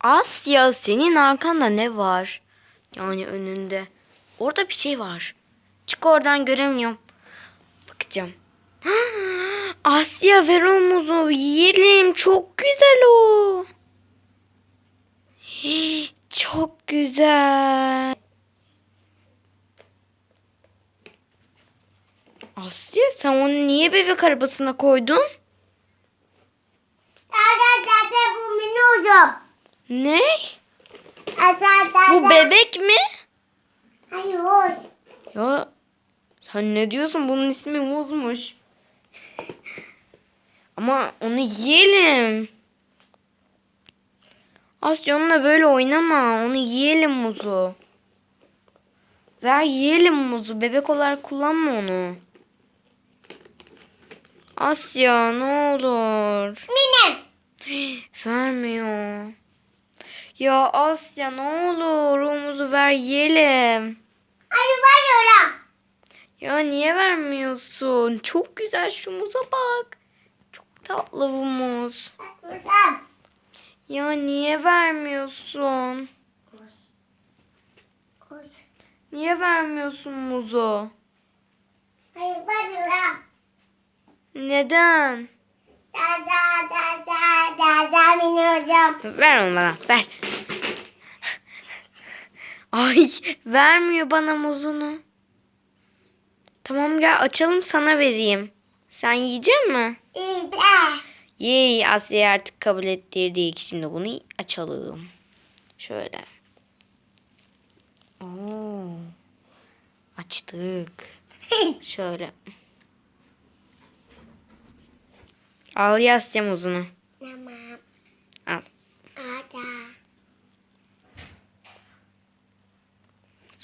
Asya senin arkanda ne var? Yani önünde. Orada bir şey var. Çık oradan göremiyorum. Bakacağım. Asya ver o muzu yiyelim. Çok güzel o. Çok güzel. Asya sen onu niye bebek arabasına koydun? Dada dada bu uzun. Ne? Bu bebek mi? Hayır. Ya sen ne diyorsun? Bunun ismi muzmuş. Ama onu yiyelim. Asya onunla böyle oynama. Onu yiyelim muzu. Ver yiyelim muzu. Bebek olarak kullanma onu. Asya ne olur. Benim. Vermiyor. Ya Asya ne olur o muzu ver yiyelim. Hayır var Ya niye vermiyorsun? Çok güzel şu muza bak. Çok tatlı bu muz. Buradan. Ya niye vermiyorsun? Koş. Niye vermiyorsun muzu? Hayır oradan. Neden? Dada dada benim uzun. Ver onu bana ver. Ay vermiyor bana muzunu. Tamam gel açalım sana vereyim. Sen yiyecek mi? De. Yey Asya artık kabul ettirdik. Şimdi bunu açalım. Şöyle. Oo. Açtık. Şöyle. Al Asya muzunu. Tamam. Al. Ada.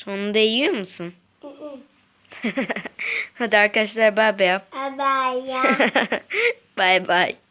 Sonunda yiyor musun? Hadi arkadaşlar bay bay yap. Bye ya. bay bay.